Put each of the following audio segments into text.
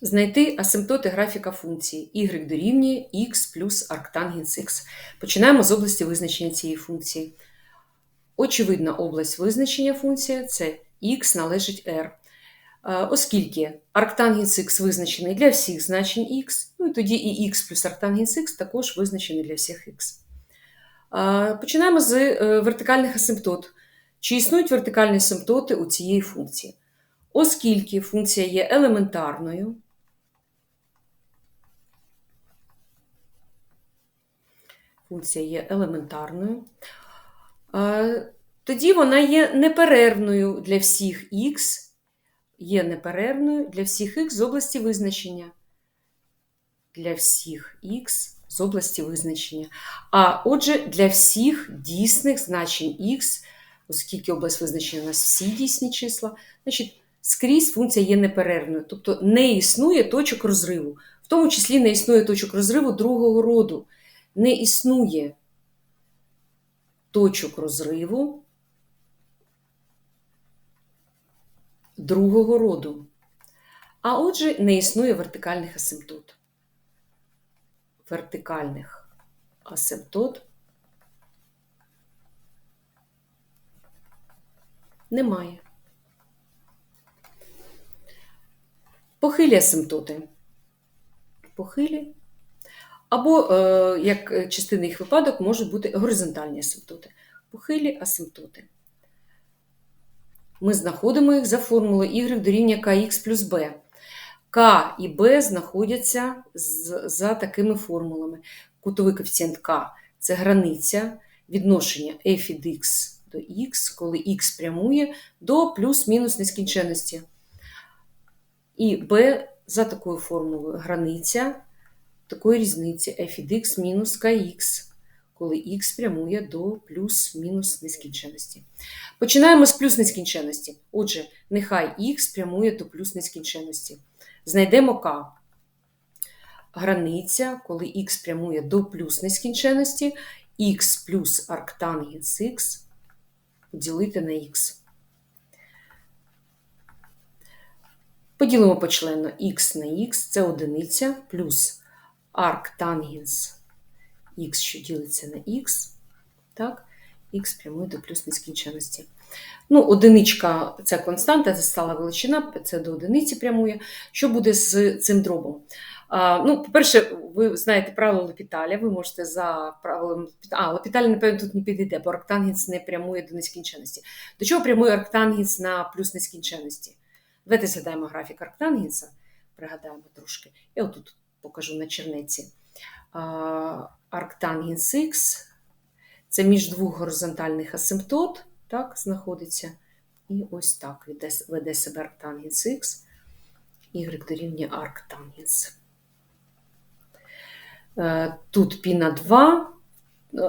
Знайти асимптоти графіка функції y дорівнює x плюс арктангенс x. Починаємо з області визначення цієї функції. Очевидна область визначення функції це x належить r. Е, оскільки арктангенс x визначений для всіх значень x, ну і тоді і x плюс арктангенс x також визначений для всіх x. Е, починаємо з е, вертикальних асимптот. Чи існують вертикальні асимптоти у цієї функції? Оскільки функція є елементарною, функція є елементарною, тоді вона є неперервною для всіх х, є неперервною для всіх х з області визначення. Для всіх х з області визначення. А отже, для всіх дійсних значень х, оскільки область визначення у нас всі дійсні числа, значить, скрізь функція є неперервною, тобто не існує точок розриву, в тому числі не існує точок розриву другого роду не існує точок розриву другого роду. А отже, не існує вертикальних асимптот. Вертикальних асимптот немає. Похилі асимптоти. Похилі або, е, як частина їх випадок, можуть бути горизонтальні асимптоти, похилі асимптоти. Ми знаходимо їх за формулою y дорівнює kx плюс b. К і Б знаходяться за такими формулами. Кутовий коефіцієнт К це границя відношення f від x до x, коли x прямує до плюс-мінус нескінченності. І b за такою формулою границя такої різниці f x мінус kx, коли x прямує до плюс-мінус нескінченності. Починаємо з плюс нескінченності. Отже, нехай x прямує до плюс нескінченності. Знайдемо k. Границя, коли x прямує до плюс нескінченності, x плюс арктангенс х поділити на х. Поділимо почленно x на х, це одиниця, плюс арктангенс х, що ділиться на х, так, х прямує до плюс нескінченності. Ну, Одиничка це константа, це стала величина, це до одиниці прямує. Що буде з цим дробом? А, ну, По-перше, ви знаєте правило Лепіталя, ви можете за правилом А, Лепіталя, напевно, тут не підійде, бо арктангенс не прямує до нескінченності. До чого прямує арктангенс на плюс нескінченності? Давайте згадаємо графік арктангенса, пригадаємо трошки. І отут покажу на черниці. Арктангенс Х, це між двох горизонтальних асимптот, так, знаходиться. І ось так веде себе арктангенс Х, y дорівнює арктангенс. Е, тут пі на 2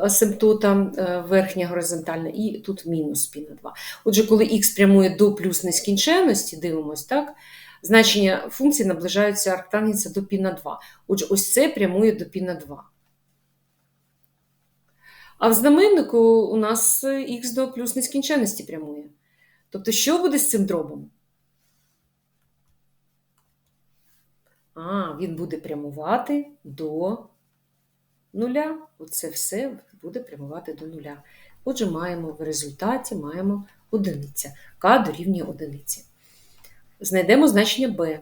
асимптота е, верхня горизонтальна, і тут мінус пі на 2. Отже, коли х прямує до плюс нескінченності, дивимось, так, значення функції наближаються арктангенса до π на 2. Отже, ось це прямує до π на 2. А в знаменнику у нас х до плюс нескінченності прямує. Тобто, що буде з цим дробом? А, він буде прямувати до нуля. Оце все буде прямувати до нуля. Отже, маємо в результаті маємо одиниця. К дорівнює одиниці. Знайдемо значення b.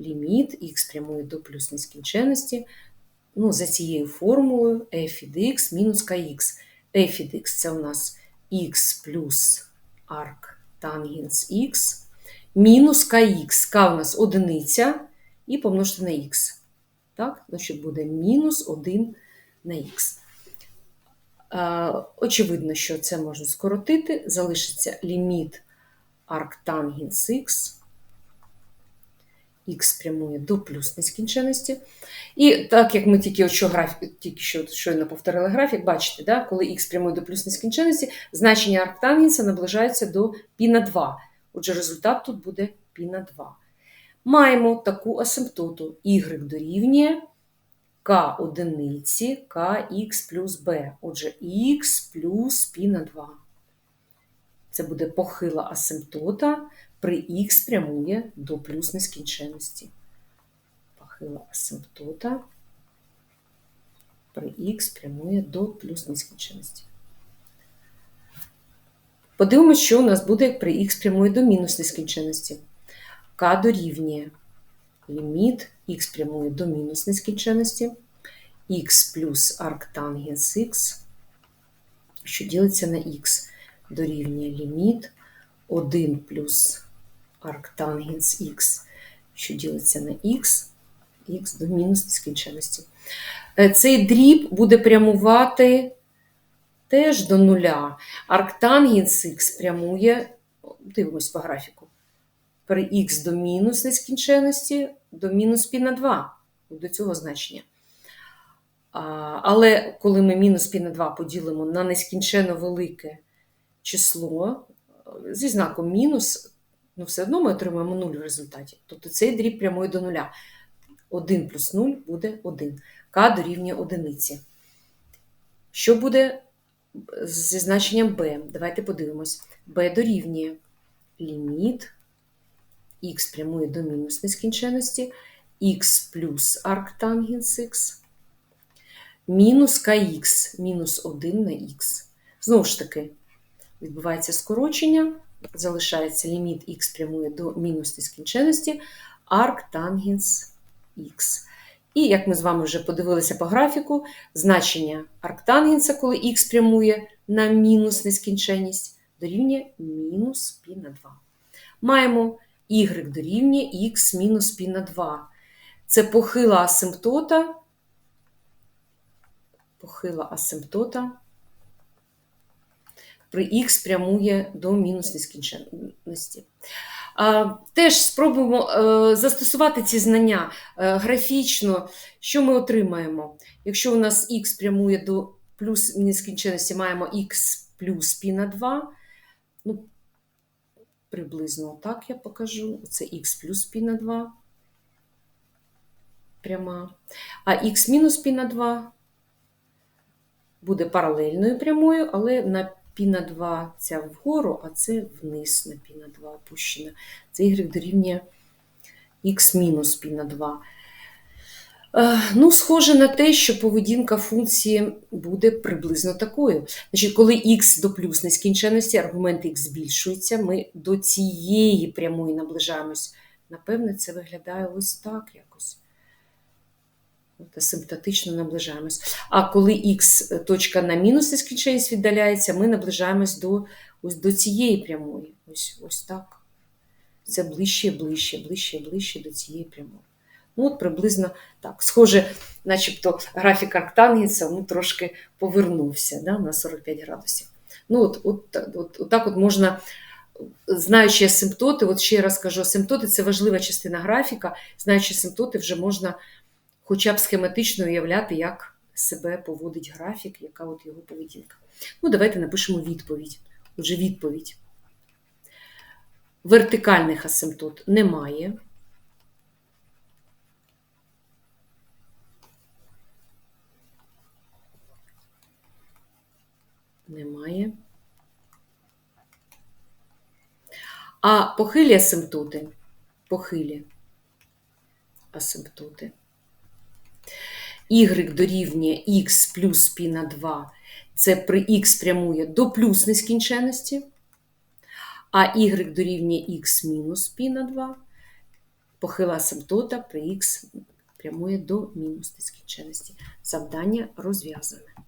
Ліміт х прямує до плюс нескінченності. Ну, За цією формулою f від x мінус kx. f від x це у нас x плюс арк тангенс х, мінус kx. К у нас одиниця і помножити на х. Так? Значить, буде мінус 1 на х. Очевидно, що це можна скоротити. Залишиться ліміт арктангенс х х прямує до плюс нескінченності. І так як ми тільки що графік, тільки що щойно повторили графік, бачите, да, коли х прямує до плюс нескінченності, значення арктангенса наближається до π на 2. Отже, результат тут буде π на 2. Маємо таку асимптоту y дорівнює k одиниці kx плюс b. Отже, х плюс π на 2. Це буде похила асимптота при х прямує до плюс нескінченності. Похила асимптота при х прямує до плюс нескінченності. Подивимось, що у нас буде при х прямує до мінус нескінченності. К дорівнює ліміт х прямує до мінус нескінченності, х плюс арктангенс х, що ділиться на х, дорівнює ліміт 1 плюс арктангенс х, що ділиться на х, х до мінус нескінченності. Е, Цей дріб буде прямувати теж до нуля. Арктангенс х прямує, дивимось по графіку, при х до мінус нескінченності до мінус пі на 2, до цього значення. Але коли ми мінус пі на 2 поділимо на нескінченно велике число е, зі знаком мінус, ну все одно ми отримаємо 0 в результаті. Тобто цей дріб прямує до нуля. 1 плюс 0 буде 1. К дорівнює одиниці. Що буде зі значенням b? Давайте подивимось. b дорівнює ліміт х прямує до мінус нескінченності, х плюс арктангенс х, мінус kx, мінус 1 на х. Знову ж таки, відбувається скорочення, залишається ліміт х прямує до мінус нескінченності, арктангенс х. І, як ми з вами вже подивилися по графіку, значення арктангенса, коли х прямує на мінус нескінченність, дорівнює мінус π на 2. Маємо y дорівнює х мінус π на 2. Це похила асимптота, похила асимптота при х прямує до мінус нескінченності. Теж спробуємо е, застосувати ці знання е, графічно, що ми отримаємо. Якщо у нас х прямує до плюс нескінченності, маємо х плюс пі на 2. Ну, Приблизно так я покажу. Це х плюс пі на 2 пряма. А х мінус пі на 2 буде паралельною прямою, але на пі на 2 ця вгору, а це вниз на пі на 2 опущена. Це y дорівнює х мінус пі на 2. Е, Ну, схоже на те, що поведінка функції буде приблизно такою. Значить, Коли х до плюс нескінченності, аргумент х збільшується, ми до цієї прямої наближаємось. Напевне, це виглядає ось так якось. От Асимптотично наближаємось. А коли х точка на мінус нескінченність віддаляється, ми наближаємось до ось до цієї прямої. Ось ось так. Це ближче, ближче, ближче, ближче до цієї прямої. Ну, от приблизно так. Схоже, начебто графік арктангенса ну, трошки повернувся да, на 45 градусів. Ну, от, от, от, от так от можна, знаючи асимптоти, от ще раз кажу, асимптоти це важлива частина графіка, знаючи асимптоти, вже можна хоча б схематично уявляти, як себе поводить графік, яка от його поведінка. Ну, давайте напишемо відповідь. Отже, відповідь. Вертикальних асимптот немає. Немає. А похилі асимптоти. Похилі асимптоти. Y дорівнює х плюс π на 2. Це при х прямує до плюс нескінченності. А y дорівнює х мінус π на 2. Похила асимптота при х прямує до мінус нескінченності. Завдання розв'язане.